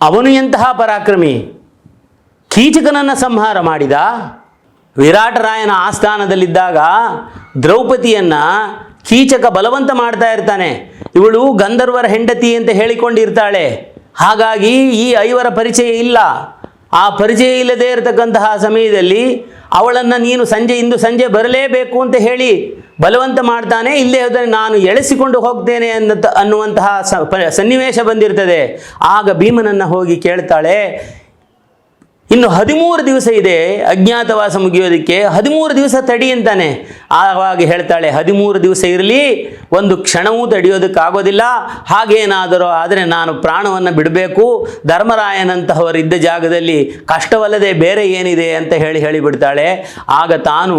A: ಅವನು ಎಂತಹ ಪರಾಕ್ರಮಿ? ಕೀಚಕನನ್ನು ಸಂಹಾರ ಮಾಡಿದ? ವಿರಾಟರಾಯನ ಆಸ್ಥಾನದಲ್ಲಿದ್ದಾಗ ದ್ರೌಪದಿಯನ್ನು ಕೀಚಕ ಬಲವಂತ ಮಾಡ್ತಾ ಇರ್ತಾನೆ. ಇವಳು ಗಂಧರ್ವರ ಹೆಂಡತಿ ಅಂತ ಹೇಳಿಕೊಂಡಿರ್ತಾಳೆ. ಹಾಗಾಗಿ ಈ ಐವರ ಪರಿಚಯ ಇಲ್ಲ. ಆ ಪರಿಚಯ ಇಲ್ಲದೇ ಇರತಕ್ಕಂತಹ ಸಮಯದಲ್ಲಿ ಅವಳನ್ನು ನೀನು ಸಂಜೆ ಇಂದು ಸಂಜೆ ಬರಲೇಬೇಕು ಅಂತ ಹೇಳಿ ಬಲವಂತ ಮಾಡ್ತಾನೆ. ಇಲ್ಲೇ ಹೋದರೆ ನಾನು ಎಳೆಸಿಕೊಂಡು ಹೋಗ್ತೇನೆ ಅನ್ನತ ಅನ್ನುವಂತಹ ಸನ್ನಿವೇಶ ಬಂದಿರ್ತದೆ. ಆಗ ಭೀಮನನ್ನು ಹೋಗಿ ಕೇಳ್ತಾಳೆ ಇನ್ನು ಹದಿಮೂರು ದಿವಸ ಇದೆ, ಅಜ್ಞಾತವಾಸ ಮುಗಿಯೋದಕ್ಕೆ. ಹದಿಮೂರು ದಿವಸ ತಡಿ ಅಂತಾನೆ. ಆವಾಗ ಹೇಳ್ತಾಳೆ, ಹದಿಮೂರು ದಿವಸ ಇರಲಿ, ಒಂದು ಕ್ಷಣವೂ ತಡೆಯೋದಕ್ಕಾಗೋದಿಲ್ಲ. ಹಾಗೇನಾದರೂ ಆದರೆ ನಾನು ಪ್ರಾಣವನ್ನು ಬಿಡಬೇಕು. ಧರ್ಮರಾಯನಂತಹವರಿದ್ದ ಜಾಗದಲ್ಲಿ ಕಷ್ಟವಲ್ಲದೆ ಬೇರೆ ಏನಿದೆ ಅಂತ ಹೇಳಿ ಹೇಳಿಬಿಡ್ತಾಳೆ. ಆಗ ತಾನು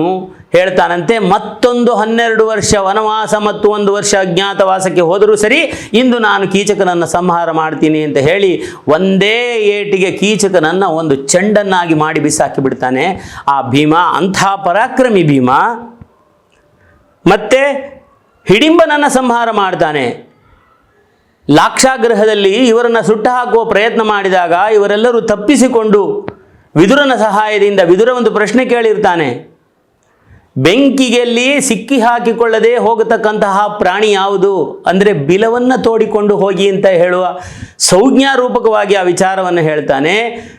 A: ಹೇಳ್ತಾನಂತೆ, ಮತ್ತೊಂದು ಹನ್ನೆರಡು ವರ್ಷ ವನವಾಸ ಮತ್ತು ಒಂದು ವರ್ಷ ಅಜ್ಞಾತವಾಸಕ್ಕೆ ಹೋದರೂ ಸರಿ, ಇಂದು ನಾನು ಕೀಚಕನನ್ನು ಸಂಹಾರ ಮಾಡ್ತೀನಿ ಅಂತ ಹೇಳಿ, ಒಂದೇ ಏಟಿಗೆ ಕೀಚಕನನ್ನು ಒಂದು ಚೆಂಡನ್ನಾಗಿ ಮಾಡಿ ಬಿಸಾಕಿ ಬಿಡ್ತಾನೆ. ಆ ಭೀಮ, ಅಂಥ ಪರಾಕ್ರಮಿ ಭೀಮ, ಮತ್ತೆ ಹಿಡಿಂಬನನ್ನು ಸಂಹಾರ ಮಾಡ್ತಾನೆ. ಲಾಕ್ಷಾಗ್ರಹದಲ್ಲಿ ಇವರನ್ನು ಸುಟ್ಟು ಹಾಕುವ ಪ್ರಯತ್ನ ಮಾಡಿದಾಗ ಇವರೆಲ್ಲರೂ ತಪ್ಪಿಸಿಕೊಂಡು ವಿದುರನ ಸಹಾಯದಿಂದ, ವಿದುರ ಒಂದು ಪ್ರಶ್ನೆ ಕೇಳಿರ್ತಾನೆ. ಬೆಂಕಿಗೆಲ್ಲಿ ಸಿಕ್ಕಿ ಹಾಕಿಕೊಳ್ಳದೆ ಹೋಗತಕ್ಕಂತಹ ಪ್ರಾಣಿ ಯಾವುದು? ಅಂದರೆ ಬಿಲವನ್ನು ತೋಡಿಕೊಂಡು ಹೋಗಿ ಅಂತ ಹೇಳುವ ಸಂಜ್ಞಾರೂಪಕವಾಗಿ ಆ ವಿಚಾರವನ್ನು ಹೇಳ್ತಾನೆ.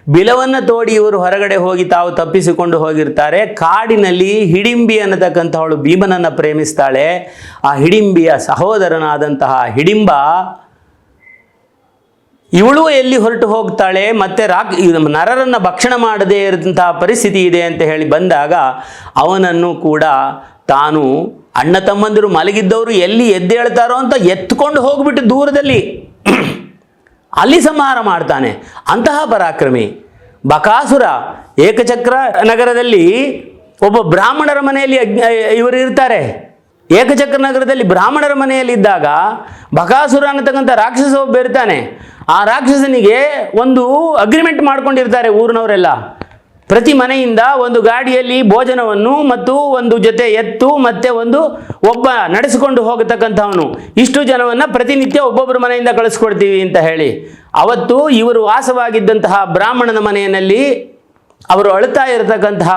A: ಬಿಲವನ್ನು ತೋಡಿ ಇವರು ಹೊರಗಡೆ ಹೋಗಿ ತಾವು ತಪ್ಪಿಸಿಕೊಂಡು ಹೋಗಿರ್ತಾರೆ. ಕಾಡಿನಲ್ಲಿ ಹಿಡಿಂಬಿ ಅನ್ನತಕ್ಕಂಥವಳು ಭೀಮನನ್ನು ಪ್ರೇಮಿಸ್ತಾಳೆ. ಆ ಹಿಡಿಂಬಿಯ ಸಹೋದರನಾದಂತಹ ಹಿಡಿಂಬ ಇವಳು ಎಲ್ಲಿ ಹೊರಟು ಹೋಗ್ತಾಳೆ ಮತ್ತೆ ರಾಕ್ ನರರನ್ನು ಭಕ್ಷಣ ಮಾಡದೇ ಇರದಂತಹ ಪರಿಸ್ಥಿತಿ ಇದೆ ಅಂತ ಹೇಳಿ ಬಂದಾಗ ಅವನನ್ನು ಕೂಡ ತಾನು ಅಣ್ಣ ತಮ್ಮಂದಿರು ಮಲಗಿದ್ದವರು ಎಲ್ಲಿ ಎದ್ದೇಳ್ತಾರೋ ಅಂತ ಎತ್ಕೊಂಡು ಹೋಗ್ಬಿಟ್ಟು ದೂರದಲ್ಲಿ ಅಲ್ಲಿ ಸಂಹಾರ ಮಾಡ್ತಾನೆ. ಅಂತಹ ಪರಾಕ್ರಮಿ. ಬಕಾಸುರ ಏಕಚಕ್ರ ನಗರದಲ್ಲಿ ಒಬ್ಬ ಬ್ರಾಹ್ಮಣರ ಮನೆಯಲ್ಲಿ ಇವರು ಇರ್ತಾರೆ. ಏಕಚಕ್ರ ನಗರದಲ್ಲಿ ಬ್ರಾಹ್ಮಣರ ಮನೆಯಲ್ಲಿ ಇದ್ದಾಗ ಬಕಾಸುರ ಅನ್ನತಕ್ಕಂಥ ರಾಕ್ಷಸ ಒಬ್ಬ ಇರ್ತಾನೆ. ಆ ರಾಕ್ಷಸನಿಗೆ ಒಂದು ಅಗ್ರಿಮೆಂಟ್ ಮಾಡ್ಕೊಂಡಿರ್ತಾರೆ ಊರಿನವರೆಲ್ಲ. ಪ್ರತಿ ಮನೆಯಿಂದ ಒಂದು ಗಾಡಿಯಲ್ಲಿ ಭೋಜನವನ್ನು ಮತ್ತು ಒಂದು ಜೊತೆ ಎತ್ತು ಮತ್ತೆ ಒಂದು ಒಬ್ಬ ನಡೆಸಿಕೊಂಡು ಹೋಗತಕ್ಕಂಥವನು. ಇಷ್ಟು ಜನವನ್ನ ಪ್ರತಿನಿತ್ಯ ಒಬ್ಬೊಬ್ಬರ ಮನೆಯಿಂದ ಕಳಿಸ್ಕೊಡ್ತೀವಿ ಅಂತ ಹೇಳಿ. ಅವತ್ತು ಇವರು ವಾಸವಾಗಿದ್ದಂತಹ ಬ್ರಾಹ್ಮಣನ ಮನೆಯಲ್ಲಿ ಅವರು ಅಳ್ತಾ ಇರತಕ್ಕಂತಹ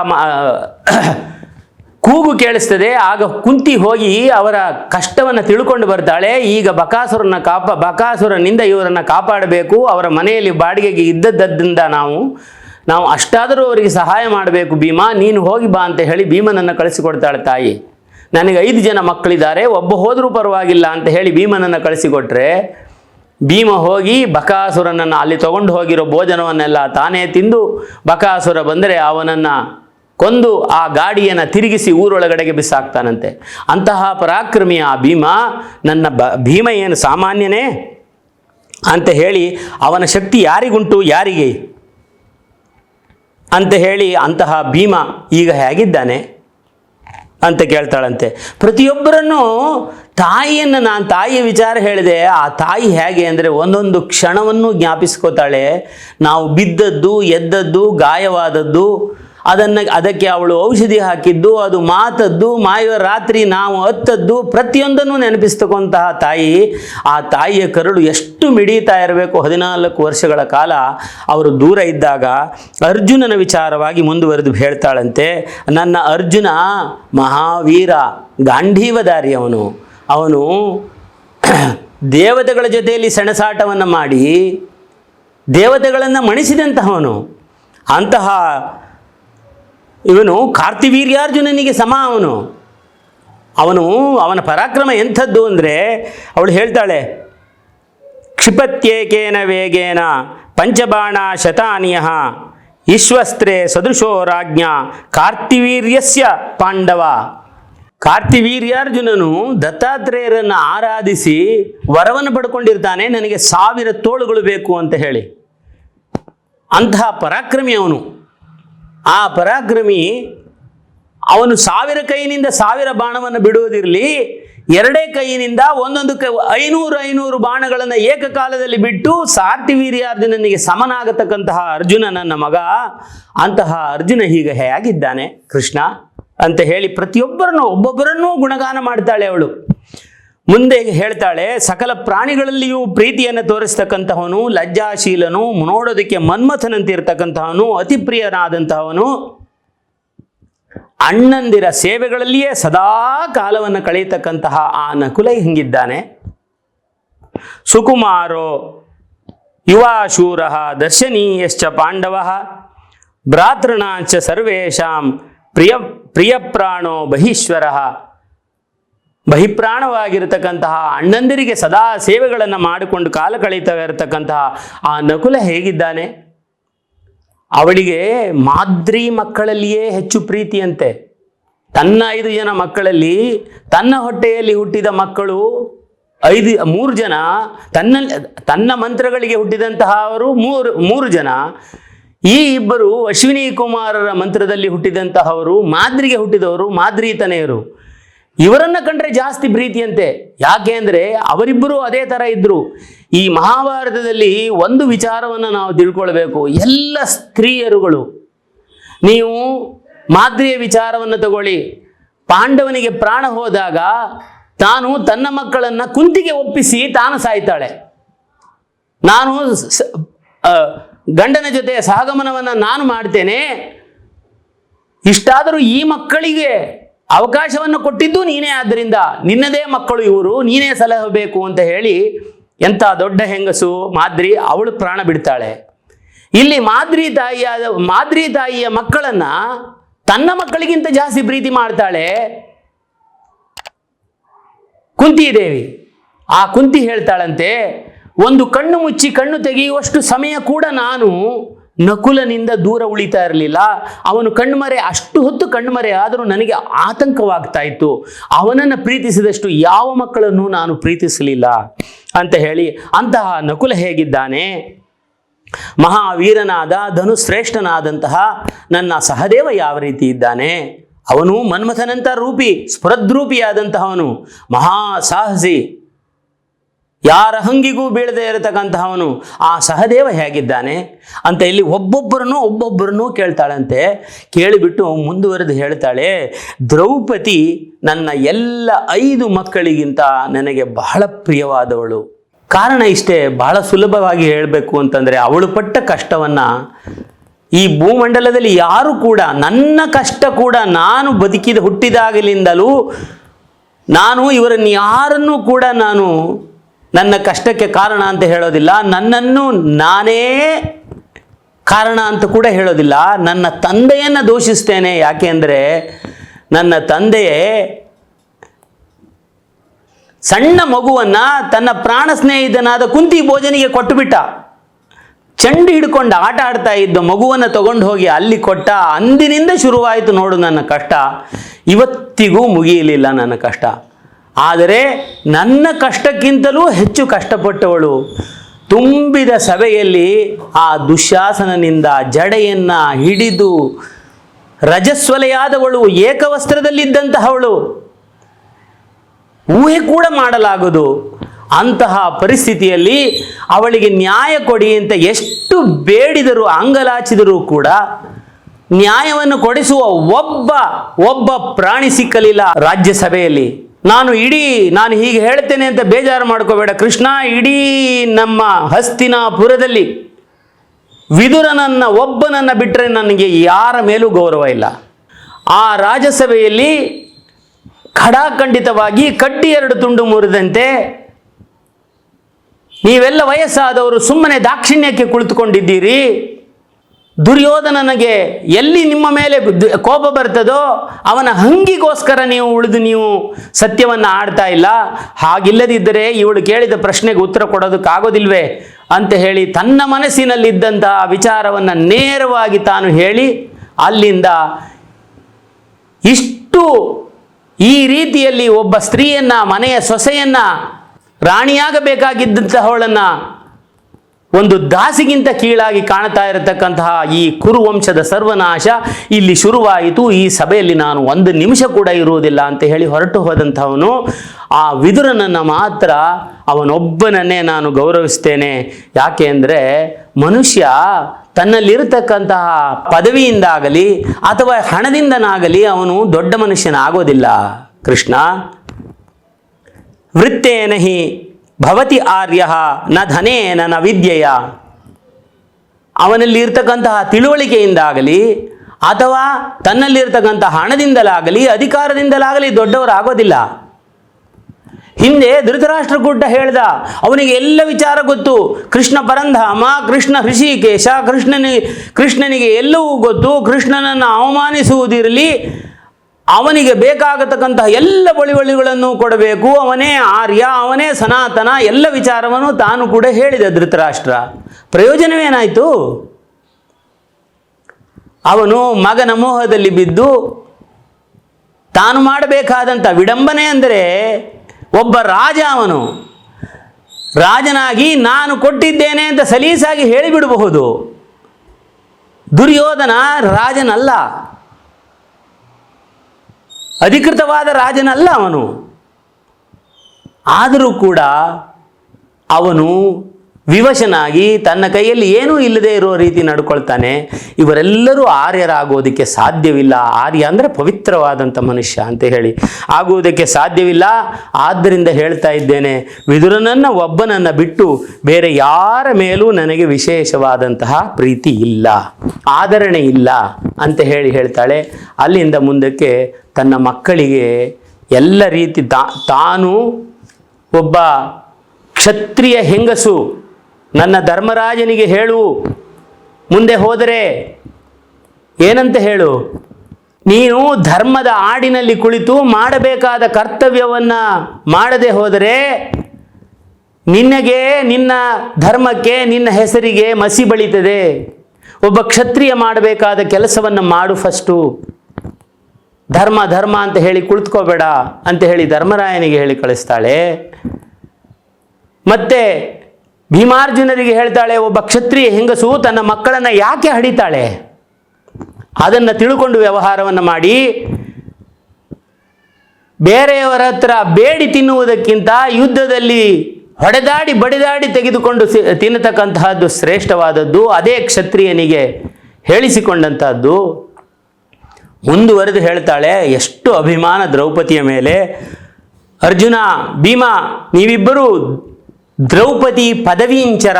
A: ಕೂಗು ಕೇಳಿಸ್ತದೆ, ಆಗ ಕುಂತಿ ಹೋಗಿ ಅವರ ಕಷ್ಟವನ್ನು ತಿಳ್ಕೊಂಡು ಬರ್ತಾಳೆ. ಈಗ ಬಕಾಸುರನ ಕಾಪ, ಬಕಾಸುರನಿಂದ ಇವರನ್ನು ಕಾಪಾಡಬೇಕು, ಅವರ ಮನೆಯಲ್ಲಿ ಬಾಡಿಗೆಗೆ ಇದ್ದದ್ದರಿಂದ ನಾವು ನಾವು ಅಷ್ಟಾದರೂ ಅವರಿಗೆ ಸಹಾಯ ಮಾಡಬೇಕು. ಭೀಮಾ, ನೀನು ಹೋಗಿ ಬಾ ಅಂತ ಹೇಳಿ ಭೀಮನನ್ನು ಕಳಿಸಿಕೊಡ್ತಾಳೆ ತಾಯಿ. ನನಗೆ ಐದು ಜನ ಮಕ್ಕಳಿದ್ದಾರೆ, ಒಬ್ಬ ಹೋದರೂ ಪರವಾಗಿಲ್ಲ ಅಂತ ಹೇಳಿ ಭೀಮನನ್ನು ಕಳಿಸಿಕೊಟ್ರೆ, ಭೀಮ ಹೋಗಿ ಬಕಾಸುರನನ್ನು ಅಲ್ಲಿ ತಗೊಂಡು ಹೋಗಿರೋ ಭೋಜನವನ್ನೆಲ್ಲ ತಾನೇ ತಿಂದು ಬಕಾಸುರ ಬಂದರೆ ಅವನನ್ನು ಕೊಂದು ಆ ಗಾಡಿಯನ್ನು ತಿರುಗಿಸಿ ಊರೊಳಗಡೆಗೆ ಬಿಸಾಕ್ತಾನಂತೆ. ಅಂತಹ ಪರಾಕ್ರಮಿ ಆ ಭೀಮ, ನನ್ನ ಬ, ಭೀಮ ಏನು ಸಾಮಾನ್ಯನೇ? ಅಂತ ಹೇಳಿ ಅವನ ಶಕ್ತಿ ಯಾರಿಗುಂಟು? ಯಾರಿಗೆ? ಅಂತ ಹೇಳಿ ಅಂತಹ ಭೀಮ ಈಗ ಹೇಗಿದ್ದಾನೆ? ಅಂತ ಕೇಳ್ತಾಳಂತೆ. ಪ್ರತಿಯೊಬ್ಬರನ್ನು ತಾಯಿಯನ್ನು ನಾನು ತಾಯಿಯ ವಿಚಾರ ಹೇಳಿದೆ. ಆ ತಾಯಿ ಹೇಗೆ ಅಂದರೆ ಒಂದೊಂದು ಕ್ಷಣವನ್ನು ಜ್ಞಾಪಿಸ್ಕೋತಾಳೆ. ನಾವು ಬಿದ್ದದ್ದು, ಎದ್ದದ್ದು, ಗಾಯವಾದದ್ದು ಅದನ್ನು ಅದಕ್ಕೆ ಅವಳು ಔಷಧಿ ಹಾಕಿದ್ದು, ಅದು ಮಾತದ್ದು ಮಾಯುವ ರಾತ್ರಿ ನಾವು ಹತ್ತದ್ದು, ಪ್ರತಿಯೊಂದನ್ನು ನೆನಪಿಸ್ತಕ್ಕಂತಹ ತಾಯಿ. ಆ ತಾಯಿಯ ಕರುಳು ಎಷ್ಟು ಮಿಡಿತಾ ಇರಬೇಕು ಹದಿನಾಲ್ಕು ವರ್ಷಗಳ ಕಾಲ ಅವರು ದೂರ ಇದ್ದಾಗ. ಅರ್ಜುನನ ವಿಚಾರವಾಗಿ ಮುಂದುವರೆದು ಹೇಳ್ತಾಳಂತೆ, ನನ್ನ ಅರ್ಜುನ ಮಹಾವೀರ ಗಾಂಧೀವದಾರಿ ಅವನು. ಅವನು ದೇವತೆಗಳ ಜೊತೆಯಲ್ಲಿ ಸೆಣಸಾಟವನ್ನು ಮಾಡಿ ದೇವತೆಗಳನ್ನು ಮಣಿಸಿದಂತಹವನು. ಅಂತಹ ಇವನು ಕಾರ್ತಿವೀರ್ಯಾರ್ಜುನನಿಗೆ ಸಮ ಅವನು. ಅವನು ಅವನ ಪರಾಕ್ರಮ ಎಂಥದ್ದು ಅಂದರೆ ಅವಳು ಹೇಳ್ತಾಳೆ, ಕ್ಷಿಪತ್ಯೇಕೇನ ವೇಗೇನ ಪಂಚಬಾಣ ಶತಾನಿಯ ಈಶ್ವಸ್ತ್ರೇ ಸದೃಶೋ ರಾಜ್ಞ ಕಾರ್ತಿವೀರ್ಯಸ್ಯ ಪಾಂಡವ. ಕಾರ್ತಿವೀರ್ಯಾರ್ಜುನನು ದತ್ತಾತ್ರೇಯರನ್ನು ಆರಾಧಿಸಿ ವರವನ್ನು ಪಡ್ಕೊಂಡಿರ್ತಾನೆ, ನನಗೆ ಸಾವಿರ ತೋಳುಗಳು ಬೇಕು ಅಂತ ಹೇಳಿ. ಅಂತಹ ಪರಾಕ್ರಮಿ ಅವನು. ಆ ಪರಾಕ್ರಮಿ ಅವನು ಸಾವಿರ ಕೈನಿಂದ ಸಾವಿರ ಬಾಣವನ್ನು ಬಿಡುವುದಿರಲಿ, ಎರಡೇ ಕೈಯಿನಿಂದ ಒಂದೊಂದು ಕೈ, ಐನೂರು ಐನೂರು ಬಾಣಗಳನ್ನು ಏಕಕಾಲದಲ್ಲಿ ಬಿಟ್ಟು ಸಾರ್ಟಿವೀರ್ಯಾರ್ಜುನನಿಗೆ ಸಮನಾಗತಕ್ಕಂತಹ ಅರ್ಜುನ ನನ್ನ ಮಗ. ಅಂತಹ ಅರ್ಜುನ ಹೀಗೆ ಹೇಗಿದ್ದಾನೆ ಕೃಷ್ಣ ಅಂತ ಹೇಳಿ ಪ್ರತಿಯೊಬ್ಬರನ್ನು, ಒಬ್ಬೊಬ್ಬರನ್ನೂ ಗುಣಗಾನ ಮಾಡ್ತಾಳೆ ಅವಳು. ಮುಂದೆ ಹೇಳ್ತಾಳೆ, ಸಕಲ ಪ್ರಾಣಿಗಳಲ್ಲಿಯೂ ಪ್ರೀತಿಯನ್ನು ತೋರಿಸ್ತಕ್ಕಂತಹವನು, ಲಜ್ಜಾಶೀಲನು, ನೋಡೋದಕ್ಕೆ ಮನ್ಮಥನಂತಿರ್ತಕ್ಕಂತಹವನು ಅತಿ ಪ್ರಿಯನಾದಂತಹವನು ಅಣ್ಣಂದಿರ ಸೇವೆಗಳಲ್ಲಿಯೇ ಸದಾ ಕಾಲವನ್ನು ಕಳೆಯತಕ್ಕಂತಹ ಆ ನಕುಲ ಹಿಂಗಿದ್ದಾನೆ. ಸುಕುಮಾರೋ, ಯುವಾಶೂರ ದರ್ಶನೀಯಶ್ಚ ಪಾಂಡವ ಭ್ರಾತೃಣಾಂಚ ಸರ್ವೇಶಾಂ ಪ್ರಿಯ, ಪ್ರಿಯಪ್ರಾಣೋ ಬಹೀಶ್ವರ ಬಹಿಪ್ರಾಣವಾಗಿರತಕ್ಕಂತಹ ಅಣ್ಣಂದಿರಿಗೆ ಸದಾ ಸೇವೆಗಳನ್ನು ಮಾಡಿಕೊಂಡು ಕಾಲ ಕಳೀತಾ ಇರತಕ್ಕಂತಹ ಆ ನಕುಲ ಹೇಗಿದ್ದಾನೆ? ಅವಳಿಗೆ ಮಾದ್ರಿ ಮಕ್ಕಳಲ್ಲಿಯೇ ಹೆಚ್ಚು ಪ್ರೀತಿಯಂತೆ. ತನ್ನ ಐದು ಜನ ಮಕ್ಕಳಲ್ಲಿ ತನ್ನ ಹೊಟ್ಟೆಯಲ್ಲಿ ಹುಟ್ಟಿದ ಮಕ್ಕಳು ಐದು, ಮೂರು ಜನ, ತನ್ನ ತನ್ನ ಮಂತ್ರಗಳಿಗೆ ಹುಟ್ಟಿದಂತಹ ಅವರು ಮೂರು ಮೂರು ಜನ. ಈ ಇಬ್ಬರು ಅಶ್ವಿನಿ ಕುಮಾರರ ಮಂತ್ರದಲ್ಲಿ ಹುಟ್ಟಿದಂತಹವರು, ಮಾದ್ರಿಗೆ ಹುಟ್ಟಿದವರು ಮಾದ್ರಿ ತನೆಯರು. ಇವರನ್ನ ಕಂಡ್ರೆ ಜಾಸ್ತಿ ಪ್ರೀತಿಯಂತೆ. ಯಾಕೆ ಅಂದರೆ ಅವರಿಬ್ಬರು ಅದೇ ಥರ ಇದ್ರು. ಈ ಮಹಾಭಾರತದಲ್ಲಿ ಒಂದು ವಿಚಾರವನ್ನು ನಾವು ತಿಳ್ಕೊಳ್ಬೇಕು. ಎಲ್ಲ ಸ್ತ್ರೀಯರುಗಳು, ನೀವು ಮಾದ್ರಿಯ ವಿಚಾರವನ್ನು ತಗೊಳ್ಳಿ. ಪಾಂಡವನಿಗೆ ಪ್ರಾಣ ಹೋದಾಗ ತಾನು ತನ್ನ ಮಕ್ಕಳನ್ನ ಕುಂತಿಗೆ ಒಪ್ಪಿಸಿ ತಾನು ಸಾಯ್ತಾಳೆ. ನಾನು ಗಂಡನ ಜೊತೆ ಸಹಗಮನವನ್ನು ನಾನು ಮಾಡ್ತೇನೆ. ಇಷ್ಟಾದರೂ ಈ ಮಕ್ಕಳಿಗೆ ಅವಕಾಶವನ್ನು ಕೊಟ್ಟಿದ್ದು ನೀನೇ ಆದ್ದರಿಂದ ನಿನ್ನದೇ ಮಕ್ಕಳು ಇವರು, ನೀನೇ ಸಲಹಬೇಕು ಅಂತ ಹೇಳಿ ಎಂಥ ದೊಡ್ಡ ಹೆಂಗಸು ಮಾದ್ರಿ, ಅವಳು ಪ್ರಾಣ ಬಿಡ್ತಾಳೆ. ಇಲ್ಲಿ ಮಾದ್ರಿ ತಾಯಿಯಾದ, ಮಾದ್ರಿ ತಾಯಿಯ ಮಕ್ಕಳನ್ನ ತನ್ನ ಮಕ್ಕಳಿಗಿಂತ ಜಾಸ್ತಿ ಪ್ರೀತಿ ಮಾಡ್ತಾಳೆ ಕುಂತಿ ದೇವಿ ಆ ಕುಂತಿ ಹೇಳ್ತಾಳಂತೆ, ಒಂದು ಕಣ್ಣು ಮುಚ್ಚಿ ಕಣ್ಣು ತೆಗೆಯುವಷ್ಟು ಸಮಯ ಕೂಡ ನಾನು ನಕುಲನಿಂದ ದೂರ ಉಳಿತಾ ಇರಲಿಲ್ಲ. ಅವನು ಕಣ್ಮರೆ, ಅಷ್ಟು ಹೊತ್ತು ಕಣ್ಮರೆ ಆದರೂ ನನಗೆ ಆತಂಕವಾಗ್ತಾ ಇತ್ತು. ಅವನನ್ನು ಪ್ರೀತಿಸಿದಷ್ಟು ಯಾವ ಮಕ್ಕಳನ್ನು ನಾನು ಪ್ರೀತಿಸಲಿಲ್ಲ ಅಂತ ಹೇಳಿ ಅಂತಹ ನಕುಲ ಹೇಗಿದ್ದಾನೆ? ಮಹಾವೀರನಾದ ಧನುಶ್ರೇಷ್ಠನಾದಂತಹ ನನ್ನ ಸಹದೇವ ಯಾವ ರೀತಿ ಇದ್ದಾನೆ? ಅವನು ಮನ್ಮಥನಂತ ರೂಪಿ, ಸ್ಫುರದ್ರೂಪಿಯಾದಂತಹವನು. ಮಹಾ ಸಾಹಸಿ. ಯಾರ ಹಂಗಿಗೂ ಬೀಳದೆ ಇರತಕ್ಕಂತಹವನು ಆ ಸಹದೇವ ಹೇಗಿದ್ದಾನೆ? ಅಂತ ಇಲ್ಲಿ ಒಬ್ಬೊಬ್ಬರನ್ನು ಒಬ್ಬೊಬ್ಬರನ್ನು ಕೇಳ್ತಾಳಂತೆ. ಕೇಳಿಬಿಟ್ಟು ಮುಂದುವರೆದು ಹೇಳ್ತಾಳೆ, ದ್ರೌಪದಿ ನನ್ನ ಎಲ್ಲ ಐದು ಮಕ್ಕಳಿಗಿಂತ ನನಗೆ ಬಹಳ ಪ್ರಿಯವಾದವಳು. ಕಾರಣ ಇಷ್ಟೇ, ಬಹಳ ಸುಲಭವಾಗಿ ಹೇಳಬೇಕು ಅಂತಂದರೆ ಅವಳು ಪಟ್ಟ ಕಷ್ಟವನ್ನು ಈ ಭೂಮಂಡಲದಲ್ಲಿ ಯಾರು ಕೂಡ, ನನ್ನ ಕಷ್ಟ ಕೂಡ ನಾನು ಬದುಕಿದ ಹುಟ್ಟಿದಾಗಲಿಂದಲೂ ನಾನು ಇವರನ್ನು ಯಾರನ್ನೂ ಕೂಡ ನಾನು ನನ್ನ ಕಷ್ಟಕ್ಕೆ ಕಾರಣ ಅಂತ ಹೇಳೋದಿಲ್ಲ, ನನ್ನನ್ನು ನಾನೇ ಕಾರಣ ಅಂತ ಕೂಡ ಹೇಳೋದಿಲ್ಲ, ನನ್ನ ತಂದೆಯನ್ನು ದೂಷಿಸ್ತೇನೆ. ಯಾಕೆ ಅಂದರೆ ನನ್ನ ತಂದೆಯೇ ಸಣ್ಣ ಮಗುವನ್ನ ತನ್ನ ಪ್ರಾಣ ಸ್ನೇಹಿತನಾದ ಕುಂತಿ ಭೋಜನಿಗೆ ಕೊಟ್ಟುಬಿಟ್ಟ. ಚಂಡಿ ಹಿಡ್ಕೊಂಡು ಆಟ ಆಡ್ತಾ ಇದ್ದ ಮಗುವನ್ನು ತಗೊಂಡು ಹೋಗಿ ಅಲ್ಲಿ ಕೊಟ್ಟ. ಅಂದಿನಿಂದ ಶುರುವಾಯಿತು ನೋಡು ನನ್ನ ಕಷ್ಟ. ಇವತ್ತಿಗೂ ಮುಗಿಯಲಿಲ್ಲ ನನ್ನ ಕಷ್ಟ. ಆದರೆ ನನ್ನ ಕಷ್ಟಕ್ಕಿಂತಲೂ ಹೆಚ್ಚು ಕಷ್ಟಪಟ್ಟವಳು. ತುಂಬಿದ ಸಭೆಯಲ್ಲಿ ಆ ದುಶ್ಯಾಸನನಿಂದ ಜಡೆಯನ್ನು ಹಿಡಿದು ರಜಸ್ವಲೆಯಾದವಳು ಏಕವಸ್ತ್ರದಲ್ಲಿದ್ದಂತಹವಳು. ಊಹೆ ಕೂಡ ಮಾಡಲಾಗದು. ಅಂತಹ ಪರಿಸ್ಥಿತಿಯಲ್ಲಿ ಅವಳಿಗೆ ನ್ಯಾಯ ಕೊಡಿ ಅಂತ ಎಷ್ಟು ಬೇಡಿದರೂ ಅಂಗಲಾಚಿದರೂ ಕೂಡ ನ್ಯಾಯವನ್ನು ಕೊಡಿಸುವ ಒಬ್ಬ ಒಬ್ಬ ಪ್ರಾಣಿ ಸಿಕ್ಕಲಿಲ್ಲ ರಾಜ್ಯಸಭೆಯಲ್ಲಿ. ನಾನು ಇಡೀ, ನಾನು ಹೀಗೆ ಹೇಳ್ತೇನೆ ಅಂತ ಬೇಜಾರು ಮಾಡ್ಕೋಬೇಡ. ಕೃಷ್ಣ ಇಡೀ ನಮ್ಮ ಹಸ್ತಿನಾಪುರದಲ್ಲಿ ವಿದುರನನ್ನ, ಒಬ್ಬನನ್ನ ಬಿಟ್ಟರೆ ನನಗೆ ಯಾರ ಮೇಲೂ ಗೌರವ ಇಲ್ಲ. ಆ ರಾಜಸಭೆಯಲ್ಲಿ ಖಡಾಖಂಡಿತವಾಗಿ ಕಡ್ಡಿ ಎರಡು ತುಂಡು ಮುರಿದಂತೆ ನೀವೆಲ್ಲ ವಯಸ್ಸಾದವರು ಸುಮ್ಮನೆ ದಾಕ್ಷಿಣ್ಯಕ್ಕೆ ಕುಳಿತುಕೊಂಡಿದ್ದೀರಿ. ದುರ್ಯೋಧನನಿಗೆ ಎಲ್ಲಿ ನಿಮ್ಮ ಮೇಲೆ ಕೋಪ ಬರ್ತದೋ ಅವನ ಹಂಗಿಗೋಸ್ಕರ ನೀವು ಉಳಿದು ನೀವು ಸತ್ಯವನ್ನು ಆಡ್ತಾ ಇಲ್ಲ. ಹಾಗಿಲ್ಲದಿದ್ದರೆ ಇವಳು ಕೇಳಿದ ಪ್ರಶ್ನೆಗೆ ಉತ್ತರ ಕೊಡೋದಕ್ಕಾಗೋದಿಲ್ವೇ ಅಂತ ಹೇಳಿ ತನ್ನ ಮನಸ್ಸಿನಲ್ಲಿದ್ದಂತಹ ವಿಚಾರವನ್ನು ನೇರವಾಗಿ ತಾನು ಹೇಳಿ ಅಲ್ಲಿಂದ ಇಷ್ಟು ಈ ರೀತಿಯಲ್ಲಿ ಒಬ್ಬ ಸ್ತ್ರೀಯನ್ನ, ಮನೆಯ ಸೊಸೆಯನ್ನ, ರಾಣಿಯಾಗಬೇಕಾಗಿದ್ದಂತಹವಳನ್ನ ಒಂದು ದಾಸಿಗಿಂತ ಕೀಳಾಗಿ ಕಾಣ್ತಾ ಇರತಕ್ಕಂತಹ ಈ ಕುರುವಂಶದ ಸರ್ವನಾಶ ಇಲ್ಲಿ ಶುರುವಾಯಿತು. ಈ ಸಭೆಯಲ್ಲಿ ನಾನು ಒಂದು ನಿಮಿಷ ಕೂಡ ಇರುವುದಿಲ್ಲ ಅಂತ ಹೇಳಿ ಹೊರಟು ಹೋದಂಥವನು. ಆ ವಿದುರನನ್ನು ಮಾತ್ರ ಅವನೊಬ್ಬನನ್ನೇ ನಾನು ಗೌರವಿಸ್ತೇನೆ. ಯಾಕೆ ಅಂದರೆ ಮನುಷ್ಯ ತನ್ನಲ್ಲಿರತಕ್ಕಂತಹ ಪದವಿಯಿಂದಾಗಲಿ ಅಥವಾ ಹಣದಿಂದನಾಗಲಿ ಅವನು ದೊಡ್ಡ ಮನುಷ್ಯನಾಗೋದಿಲ್ಲ. ಕೃಷ್ಣ ವೃತ್ತೇನ ಹಿ ಭವತಿ ಆರ್ಯ ನ ಧನೇನ ನ ವಿದ್ಯೆಯ. ಅವನಲ್ಲಿ ಇರ್ತಕ್ಕಂತಹ ತಿಳುವಳಿಕೆಯಿಂದಾಗಲಿ ಅಥವಾ ತನ್ನಲ್ಲಿರ್ತಕ್ಕಂತಹ ಹಣದಿಂದಲಾಗಲಿ, ಅಧಿಕಾರದಿಂದಲಾಗಲಿ ದೊಡ್ಡವರಾಗೋದಿಲ್ಲ. ಹಿಂದೆ ಧೃತರಾಷ್ಟ್ರಕೂಟ ಹೇಳ್ದ, ಅವನಿಗೆ ಎಲ್ಲ ವಿಚಾರ ಗೊತ್ತು. ಕೃಷ್ಣ ಪರಂಧಾಮ, ಕೃಷ್ಣ ಹೃಷಿಕೇಶ, ಕೃಷ್ಣನಿ, ಕೃಷ್ಣನಿಗೆ ಎಲ್ಲವೂ ಗೊತ್ತು. ಕೃಷ್ಣನನ್ನು ಅವಮಾನಿಸುವುದಿರಲಿ ಅವನಿಗೆ ಬೇಕಾಗತಕ್ಕಂತಹ ಎಲ್ಲ ಬಳಿವಳಿಗಳನ್ನು ಕೊಡಬೇಕು. ಅವನೇ ಆರ್ಯ, ಅವನೇ ಸನಾತನ, ಎಲ್ಲ ವಿಚಾರವನ್ನು ತಾನು ಕೂಡ ಹೇಳಿದ ಧೃತರಾಷ್ಟ್ರ. ಪ್ರಯೋಜನವೇನಾಯಿತು? ಅವನು ಮಗನ ಮೋಹದಲ್ಲಿ ಬಿದ್ದು ತಾನು ಮಾಡಬೇಕಾದಂಥ ವಿಡಂಬನೆ ಅಂದರೆ ಒಬ್ಬ ರಾಜ ಅವನು. ರಾಜನಾಗಿ ನಾನು ಕೊಟ್ಟಿದ್ದೇನೆ ಅಂತ ಸಲೀಸಾಗಿ ಹೇಳಿಬಿಡಬಹುದು. ದುರ್ಯೋಧನ ರಾಜನಲ್ಲ. ಅಧಿಕೃತವಾದ ರಾಜನಲ್ಲ ಅವನು. ಆದರೂ ಕೂಡ ಅವನು ವಿವಶನಾಗಿ ತನ್ನ ಕೈಯಲ್ಲಿ ಏನೂ ಇಲ್ಲದೆ ಇರೋ ರೀತಿ ನಡ್ಕೊಳ್ತಾನೆ. ಇವರೆಲ್ಲರೂ ಆರ್ಯರಾಗೋದಕ್ಕೆ ಸಾಧ್ಯವಿಲ್ಲ. ಆರ್ಯ ಅಂದರೆ ಪವಿತ್ರವಾದಂಥ ಮನುಷ್ಯ ಅಂತ ಹೇಳಿ. ಆಗುವುದಕ್ಕೆ ಸಾಧ್ಯವಿಲ್ಲ. ಆದ್ದರಿಂದ ಹೇಳ್ತಾ ಇದ್ದೇನೆ, ವಿದುರನನ್ನು ಒಬ್ಬನನ್ನು ಬಿಟ್ಟು ಬೇರೆ ಯಾರ ಮೇಲೂ ನನಗೆ ವಿಶೇಷವಾದಂತಹ ಪ್ರೀತಿ ಇಲ್ಲ, ಆದರಣೆ ಇಲ್ಲ ಅಂತ ಹೇಳಿ ಹೇಳ್ತಾಳೆ. ಅಲ್ಲಿಂದ ಮುಂದಕ್ಕೆ ತನ್ನ ಮಕ್ಕಳಿಗೆ ಎಲ್ಲ ರೀತಿ ತಾನು ಒಬ್ಬ ಕ್ಷತ್ರಿಯ ಹೆಂಗಸು ನನ್ನ ಧರ್ಮರಾಜನಿಗೆ ಹೇಳು, ಮುಂದೆ ಹೋದರೆ ಏನಂತ ಹೇಳು? ನೀನು ಧರ್ಮದ ಆಡಿನಲ್ಲಿ ಕುಳಿತು ಮಾಡಬೇಕಾದ ಕರ್ತವ್ಯವನ್ನು ಮಾಡದೆ ಹೋದರೆ ನಿನಗೆ, ನಿನ್ನ ಧರ್ಮಕ್ಕೆ, ನಿನ್ನ ಹೆಸರಿಗೆ ಮಸಿ ಬಳಿತದೆ. ಒಬ್ಬ ಕ್ಷತ್ರಿಯ ಮಾಡಬೇಕಾದ ಕೆಲಸವನ್ನು ಮಾಡು ಫಸ್ಟು. ಧರ್ಮ ಧರ್ಮ ಅಂತ ಹೇಳಿ ಕುಳಿತುಕೋಬೇಡ ಅಂತ ಹೇಳಿ ಧರ್ಮರಾಯನಿಗೆ ಹೇಳಿ ಕಳಿಸ್ತಾಳೆ. ಮತ್ತೆ ಭೀಮಾರ್ಜುನರಿಗೆ ಹೇಳ್ತಾಳೆ, ಒಬ್ಬ ಕ್ಷತ್ರಿಯ ಹೆಂಗಸು ತನ್ನ ಮಕ್ಕಳನ್ನು ಯಾಕೆ ಹಡಿತಾಳೆ? ಅದನ್ನು ತಿಳ್ಕೊಂಡು ವ್ಯವಹಾರವನ್ನು ಮಾಡಿ, ಬೇರೆಯವರ ಹತ್ರ ಬೇಡಿ ತಿನ್ನುವುದಕ್ಕಿಂತ ಯುದ್ಧದಲ್ಲಿ ಹೊಡೆದಾಡಿ, ಬಡಿದಾಡಿ ತೆಗೆದುಕೊಂಡು ತಿನ್ನತಕ್ಕಂತಹದ್ದು ಶ್ರೇಷ್ಠವಾದದ್ದು, ಅದೇ ಕ್ಷತ್ರಿಯನಿಗೆ ಹೇಳಿಸಿಕೊಂಡಂತಹದ್ದು. ಮುಂದುವರೆದು ಹೇಳ್ತಾಳೆ, ಎಷ್ಟು ಅಭಿಮಾನ ದ್ರೌಪದಿಯ ಮೇಲೆ. ಅರ್ಜುನ, ಭೀಮ, ನೀವಿಬ್ಬರು ದ್ರೌಪದಿ ಪದವೀಂಚರ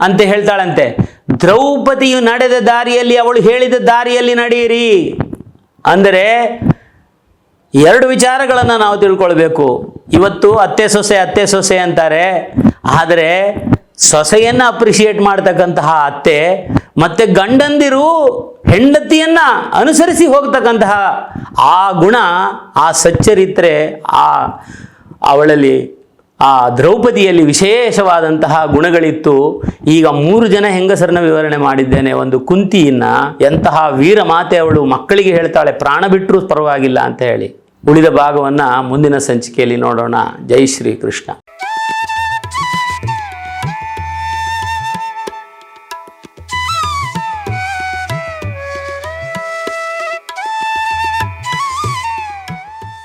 A: ಅಂತ ಹೇಳ್ತಾಳಂತೆ. ದ್ರೌಪದಿಯು ನಡೆದ ದಾರಿಯಲ್ಲಿ ಅವಳು ಹೇಳಿದ ದಾರಿಯಲ್ಲಿ ನಡೆಯಿರಿ. ಅಂದರೆ ಎರಡು ವಿಚಾರಗಳನ್ನು ನಾವು ತಿಳ್ಕೊಳ್ಬೇಕು. ಇವತ್ತು ಅತ್ತೆ ಸೊಸೆ ಅತ್ತೆ ಸೊಸೆ ಅಂತಾರೆ. ಆದರೆ ಸೊಸೆಯನ್ನು ಅಪ್ರಿಷಿಯೇಟ್ ಮಾಡ್ತಕ್ಕಂತಹ ಅತ್ತೆ ಮತ್ತೆ ಗಂಡಂದಿರು ಹೆಂಡತಿಯನ್ನ ಅನುಸರಿಸಿ ಹೋಗ್ತಕ್ಕಂತಹ ಆ ಗುಣ, ಆ ಸಚ್ಚರಿತ್ರೆ ಆ ಅವಳಲ್ಲಿ ಆ ದ್ರೌಪದಿಯಲ್ಲಿ ವಿಶೇಷವಾದಂತಹ ಗುಣಗಳಿತ್ತು. ಈಗ ಮೂರು ಜನ ಹೆಂಗಸರನ್ನ ವಿವರಣೆ ಮಾಡಿದ್ದೇನೆ. ಒಂದು ಕುಂತಿಯನ್ನ ಎಂತಹ ವೀರ ಮಾತೆ ಅವಳು ಮಕ್ಕಳಿಗೆ ಹೇಳ್ತಾಳೆ, ಪ್ರಾಣ ಬಿಟ್ಟರೂ ಪರವಾಗಿಲ್ಲ ಅಂತ ಹೇಳಿ. ಉಳಿದ ಭಾಗವನ್ನ ಮುಂದಿನ ಸಂಚಿಕೆಯಲ್ಲಿ ನೋಡೋಣ. ಜೈ ಶ್ರೀ ಕೃಷ್ಣ